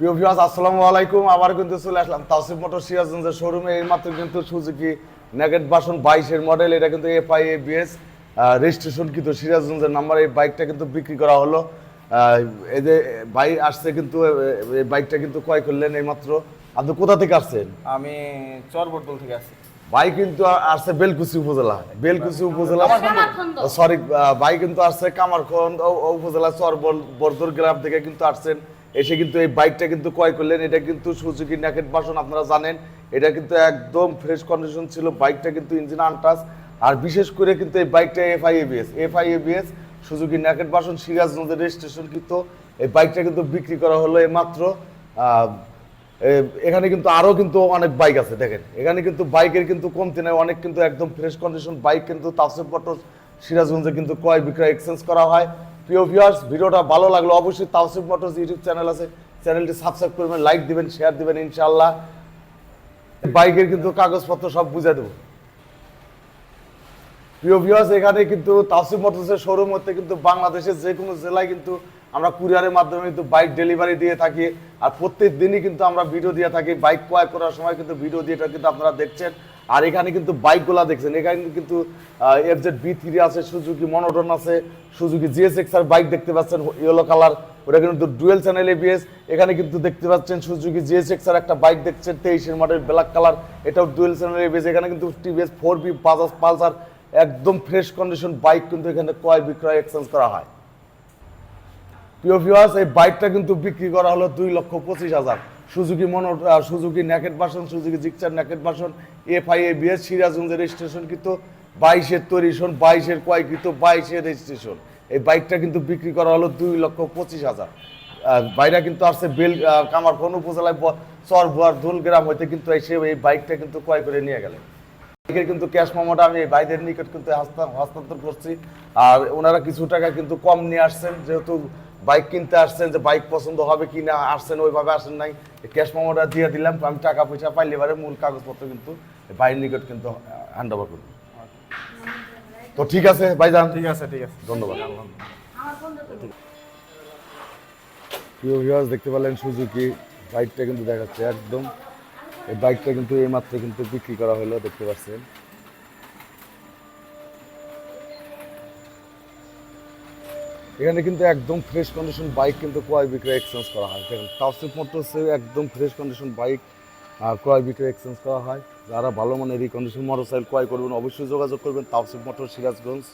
প্রিয় ভিউয়ার্স আসসালামু আলাইকুম। আবার কিন্তু চলে আসলাম তাওসিফ মোটর সিরাজগঞ্জের শোরুমে এই মাত্র কিন্তু সুজুকি নেগেট বাসন বাইশের মডেল এটা কিন্তু এফআই এবিএস রেজিস্ট্রেশন কিন্তু সিরাজগঞ্জের নাম্বার এই বাইকটা কিন্তু বিক্রি করা হলো। এই যে বাইক আসছে কিন্তু এই বাইকটা কিন্তু ক্রয় করলেন এই মাত্র। আপনি কোথা থেকে আসছেন? আমি চরবটল থেকে আসছি। ভাই কিন্তু আসছে বেলকুচি উপজেলা। বেলকুচি উপজেলা সরি ভাই কিন্তু আসছে কামারখন্দ উপজেলা চর বরদুর গ্রাম থেকে কিন্তু আসছেন। এসে কিন্তু এই বাইকটা কিন্তু ক্রয় করলেন। এটা কিন্তু সুজুকি ন্যাকেট বাসন, আপনারা জানেন। এটা কিন্তু একদম ফ্রেশ কন্ডিশন ছিল। বাইকটা কিন্তু ইঞ্জিন আনটাস আর বিশেষ করে কিন্তু এই বাইকটা FI ABS FI ABS Suzuki naked version, সিরাজগঞ্জের রেজিস্ট্রেশন কিন্তু। এই বাইকটা কিন্তু বিক্রি করা হলো এই মাত্র এখানে কিন্তু আরও কিন্তু অনেক বাইক আছে, দেখেন। এখানে কিন্তু বাইকের কিন্তু কমতি নাই। অনেক কিন্তু একদম ফ্রেশ কন্ডিশন বাইক কিন্তু তাসিফ মোটর সিরাজগঞ্জে কিন্তু ক্রয় বিক্রয় এক্সচেঞ্জ করা হয়। প্রিয় ভিউয়ার্স ভিডিওটা ভালো লাগল অবশ্যই তাওসিফ মোটরস ইউটিউব চ্যানেল আছে। চ্যানেলটি সাবস্ক্রাইব করবেন লাইক দিবেন শেয়ার দিবেন, ইনশাআল্লাহ। বাইকের কিন্তু কাগজপত্র সব বুঝে দেবো। প্রিয় ভিউয়ার্স এখানে কিন্তু তাসিফ মোটরসের শোরুম হতে কিন্তু বাংলাদেশের যে কোনো জেলায় কিন্তু আমরা কুরিয়ারের মাধ্যমে কিন্তু বাইক ডেলিভারি দিয়ে থাকি। আর প্রত্যেক দিনই কিন্তু আমরা ভিডিও দিয়ে থাকি। বাইক ক্রয় করার সময় কিন্তু ভিডিও দিয়ে কিন্তু আপনারা দেখছেন। আর এখানে কিন্তু বাইকগুলা দেখছেন। এখানে কিন্তু এফ জেড বি থ্রি আছে সুজুকি মনোটন আছে Suzuki GS X R bike দেখতে পাচ্ছেন ইয়েলো কালার ওটা কিন্তু ডুয়েল চ্যানেল এবিএস এখানে কিন্তু দেখতে পাচ্ছেন সুজুকি জিএস এক্স আর একটা বাইক দেখছেন, তেইশের মডেল ব্ল্যাক কালার এটাও ডুয়েল চ্যানেল এবিএস এখানে কিন্তু TVS four V Bajaj Pulsar একদম ফ্রেশ কন্ডিশন বাইক কিন্তু এখানে ক্রয় বিক্রয় এক্সচেঞ্জ করা হয়। প্রিয় ভিউয়ার্স এই বাইকটা কিন্তু বিক্রি করা হলো দুই লক্ষ পঁচিশ হাজার। Suzuki mono Suzuki naked version, Suzuki Gixxer naked version, FI A BS সিরাজগঞ্জের রেজিস্ট্রেশন কিন্তু বাইশের তৈরিশন বাইশের ক্রয়কৃত বাইশের রেজিস্ট্রেশন এই বাইকটা কিন্তু বিক্রি করা হলো দুই লক্ষ পঁচিশ হাজার। বাইরা কিন্তু আসছে বেল কামারখন উপজেলায় চর বুয়ার ধুল গ্রাম হইতে কিন্তু এসে এই বাইকটা কিন্তু ক্রয় করে নিয়ে গেলেন। বাইকের কিন্তু ক্যাশ মামাটা আমি এই ভাইদের নিকট কিন্তু হস্তান্তর করছি। আর ওনারা কিছু টাকা কিন্তু কম নিয়ে আসছেন, যেহেতু বাইক কিনতে আসছেন যে বাইক পছন্দ হবে কি না আসছেন ওইভাবে আসেন নাই ক্যাশ মামাটা দিয়ে দিলাম আমি টাকা পয়সা পাইলে এবারে মূল কাগজপত্র কিন্তু ভাইয়ের নিকট কিন্তু হ্যান্ড ওভার করব। তো ঠিক আছে ভাইজান। ঠিক আছে ঠিক আছে। ধন্যবাদ। প্রিয় ভিউয়ার্স দেখতে পেলেন সুজুকি বাইকটা কিন্তু দেখাচ্ছে একদম। এই বাইকটা কিন্তু এইমাত্র কিন্তু বিক্রি করা হলো দেখতে পাচ্ছেন। এখানে কিন্তু একদম ফ্রেশ কন্ডিশন বাইক কিন্তু ক্রয় বিক্রয় এক্সচেঞ্জ করা হয়। দেখেন তাওসিফ মোটরসে একদম ফ্রেশ কন্ডিশন বাইক ক্রয় বিক্রয় এক্সচেঞ্জ করা হয়। যারা ভালো মানের রিকন্ডিশন কন্ডিশন মোটরসাইকেল ক্রয় করবেন, অবশ্যই যোগাযোগ করবেন তাওসিফ মোটর সিরাজগঞ্জ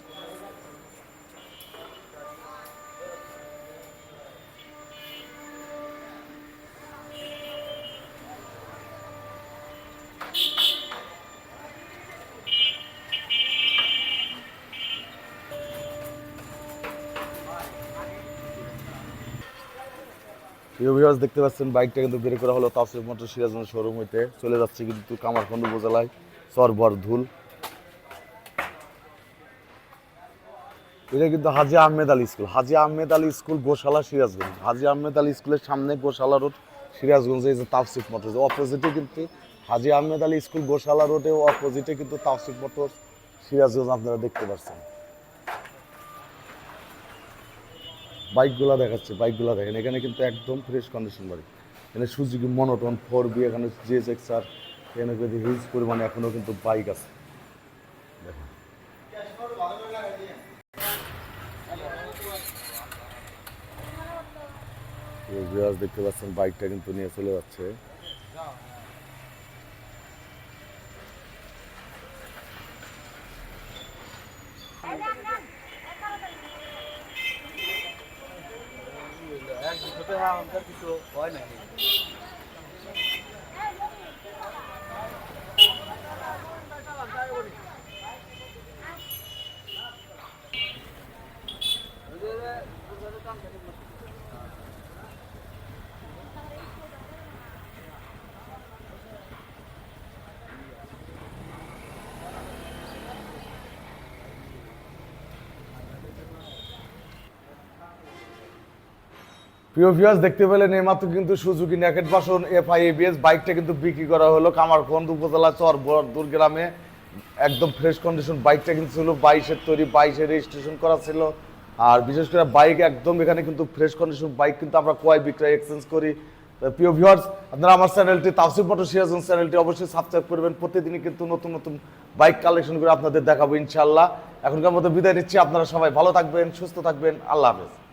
প্রিয় দেখতে পাচ্ছেন, বাইকটা কিন্তু বের করা হলো তাফসিফ মোটর সিরাজগঞ্জ শোরুম হইতে। চলে যাচ্ছে কিন্তু কামারখন্ড উপজেলায় সরবর ধুল। এটা কিন্তু হাজি আহমেদ আলী স্কুল। হাজি আহমেদ আলী স্কুল গোশালা সিরাজগঞ্জ। হাজি আহমেদ আলী স্কুলের সামনে গোশালা রোড, সিরাজগঞ্জে এই যে তাফসিফ মোটর। অপোজিটে কিন্তু হাজি আহমেদ আলী স্কুল গোশালা রোডে অপোজিটে কিন্তু তাফসিফ মোটর সিরাজগঞ্জ আপনারা দেখতে পাচ্ছেন। বাইকগুলো দেখাচ্ছে, বাইকগুলো দেখেন। এখানে কিন্তু একদম ফ্রেশ কন্ডিশন বাইক এখানে সুজুকি মনোটন ফোর বি এখানে জিএস এক্স আর এখানে কিন্তু হিউজ পরিমাণে এখনও কিন্তু বাইক আছে। দেখেন। দেখতে পাচ্ছেন বাইকটা কিন্তু নিয়ে চলে যাচ্ছে। কিছু হয় না প্রিয় ভিউয়ার্স দেখতে পেলেন এইমাত্র কিন্তু Suzuki naked version FI ABS বাইকটা কিন্তু বিক্রি করা হলো কামারখন্দ উপজেলা চর বরদুর গ্রামে একদম ফ্রেশ কন্ডিশন বাইকটা কিন্তু ছিল, বাইশের তৈরি, বাইশের রেজিস্ট্রেশন করা ছিল। আর বিশেষ করে বাইক একদম এখানে কিন্তু ফ্রেশ কন্ডিশন বাইক কিন্তু আমরা ক্রয় বিক্রয় এক্সচেঞ্জ করি। প্রিয় ভিউয়ার্স আপনারা আমার চ্যানেলটি তাফসিফ মোটর সিরাজন চ্যানেলটি অবশ্যই সাবস্ক্রাইব করবেন। প্রতিদিনই কিন্তু নতুন নতুন বাইক কালেকশন করে আপনাদের দেখাবো ইনশাআল্লাহ। এখনকার মতো বিদায় নিচ্ছি, আপনারা সবাই ভালো থাকবেন, সুস্থ থাকবেন, আল্লাহ হাফেজ।